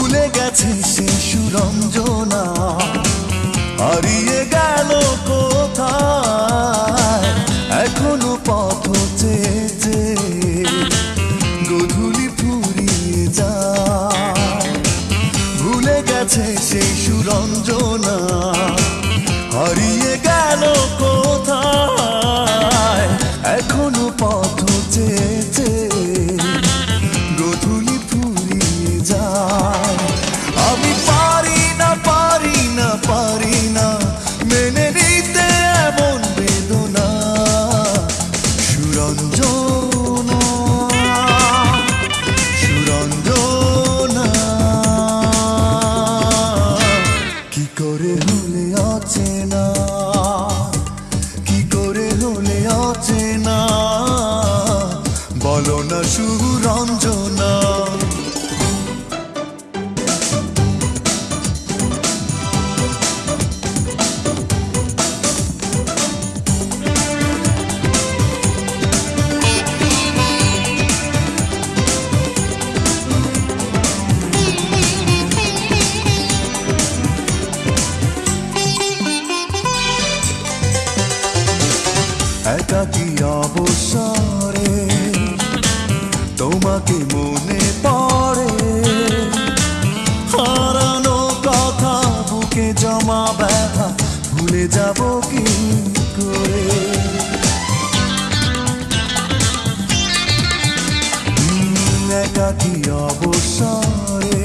গেছে সে সুরঞ্জনা। হারিয়ে গেল কোথায়? এখনও পথ চেয়েছে। গধুলি ফুরিয়ে যা ভুলে গেছে সেই সুরঞ্জনা। না সুরঞ্জনা একাকি অবসরে? তোমাকে মনে পড়ে। হারানো কথা, বুকে জমা ব্যথা, ভুলে যাব কি করে? একাকি অবসরে?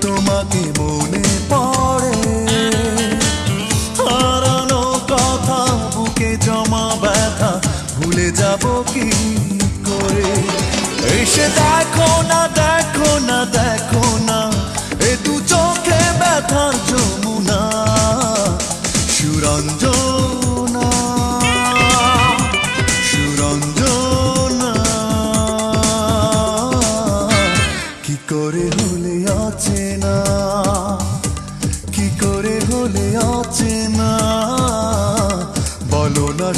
তোমাকে মনে পড়ে। হারানো কথা, বুকে জমা ব্যথা, ভুলে যাব কি এসে দেখো না দেখো না দেখো না, এ দু চোখে ব্যথার যমুনা, সুরঞ্জনা সুরঞ্জনা। কি করে করে বলো না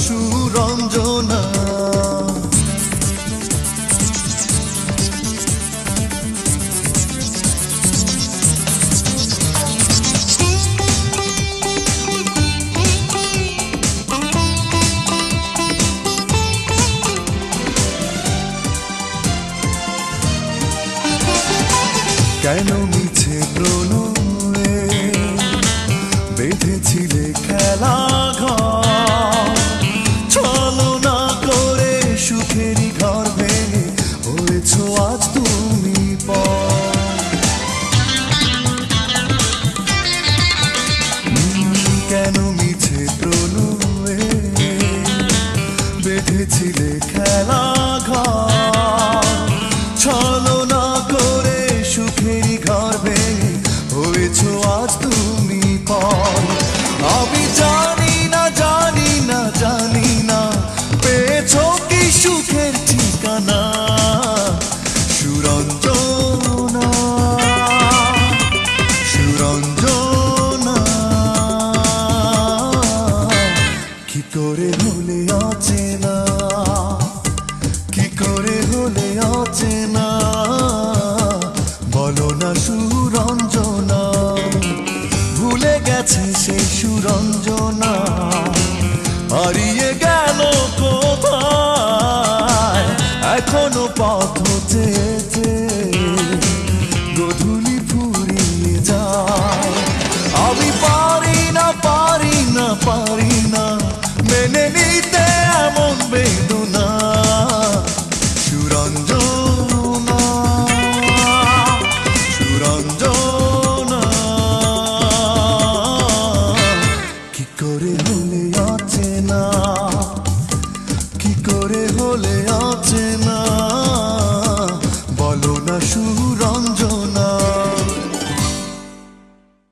কেন মিছে প্রণয়ে বেঁধেছিলে খেলা না করে আজ তুমি কেন মিছে বেঁধেছিলে খেলা করে হলে অচেনা কি করে হলে অচেনা বলো না সুরঞ্জনা। ভুলে গেছে সেই সুরঞ্জনা। হারিয়ে গেল কোথায়? এখনও পথ করে হলে আছে না? বলো না শুরু